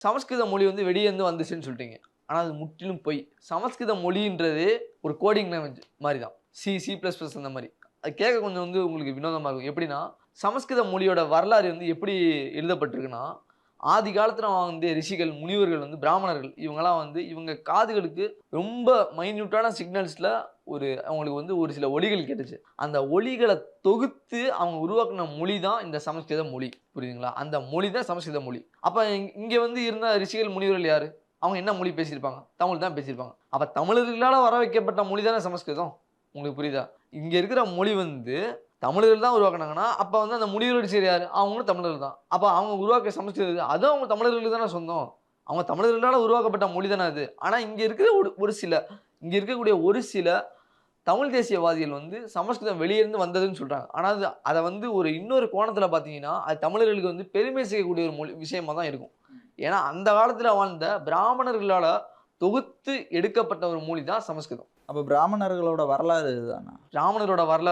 சமஸ்கிருத மொழி வந்து வெளியேருந்து வந்துச்சுன்னு சொல்லிட்டீங்க. ஆனால் அது முற்றிலும் பொய். சமஸ்கிருத மொழின்றது ஒரு கோடிங் லாங்குவேஜ் மாதிரி தான் சி சி ப்ளஸ் ப்ளஸ் அந்த மாதிரி. அது கேட்க கொஞ்சம் வந்து உங்களுக்கு வினோதமாக இருக்கும். எப்படின்னா சமஸ்கிருத மொழியோட வரலாறு வந்து எப்படி எழுதப்பட்டிருக்குன்னா ஆதி காலத்தில் வந்து ரிஷிகள் முனிவர்கள் வந்து பிராமணர்கள் இவங்கெல்லாம் வந்து இவங்க காதுகளுக்கு ரொம்ப மைன்யூட்டான சிக்னல்ஸில் ஒரு அவங்களுக்கு வந்து ஒரு சில ஒலிகள் கேட்டுச்சு. அந்த ஒலிகளை தொகுத்து அவங்க உருவாக்கின மொழி தான் இந்த சமஸ்கிருத மொழி புரியுதுங்களா? அந்த மொழி தான் சமஸ்கிருத மொழி. அப்போ இங்கே வந்து இருந்த ரிஷிகள் முனிவர்கள் யார்? அவங்க என்ன மொழி பேசியிருப்பாங்க? தமிழ் தான் பேசியிருப்பாங்க. அப்போ தமிழர்களால் வர வைக்கப்பட்ட மொழி தானே சமஸ்கிருதம்? உங்களுக்கு புரியுதா? இங்கே இருக்கிற மொழி வந்து தமிழர்கள் தான் உருவாக்குனாங்கன்னா அப்போ வந்து அந்த முடிவுகள் சரி யார்? அவங்களும் தமிழர்கள் தான். அப்போ அவங்க உருவாக்க சமஸ்கிருதம் அதுவும் அவங்க தமிழர்களுக்கு தானே சொந்தம். அவங்க தமிழர்களால் உருவாக்கப்பட்ட மொழி தானே அது. ஆனால் இங்கே இருக்கிற ஒரு ஒரு சில இங்கே இருக்கக்கூடிய ஒரு சில தமிழ் தேசியவாதிகள் வந்து சமஸ்கிருதம் வெளியேருந்து வந்ததுன்னு சொல்கிறாங்க ஆனால் அது அதை வந்து ஒரு இன்னொரு கோணத்தில் பார்த்தீங்கன்னா அது தமிழர்களுக்கு வந்து பெருமை செய்யக்கூடிய ஒரு மொழி விஷயமாக தான் இருக்கும். ஏன்னா அந்த காலத்தில் வாழ்ந்த பிராமணர்களால் தொகுத்து எடுக்கப்பட்ட ஒரு மொழி தான் சமஸ்கிருதம். அப்போ பிராமணர்களோட வரலாறு இதுதானா? பிராமணரோட வரலாறு